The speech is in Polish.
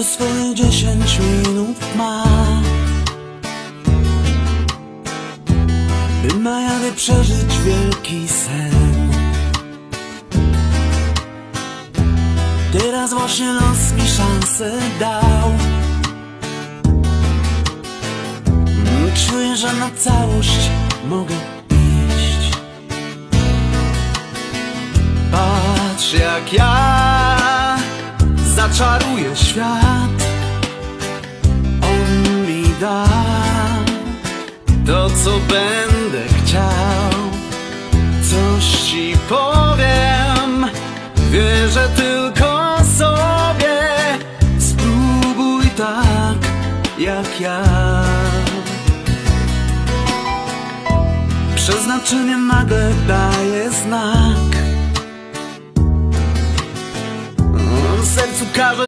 Każdy swoje dziesięć minut ma. By na jawie przeżyć wielki sen. Teraz właśnie los mi szansę dał. Mm, Czuję, że na całość mogę iść. Patrz jak ja zaczaruję świat. On mi da to co będę chciał. Coś ci powiem. Wierzę tylko sobie. Spróbuj tak jak ja. Przeznaczenie nagle daje ficava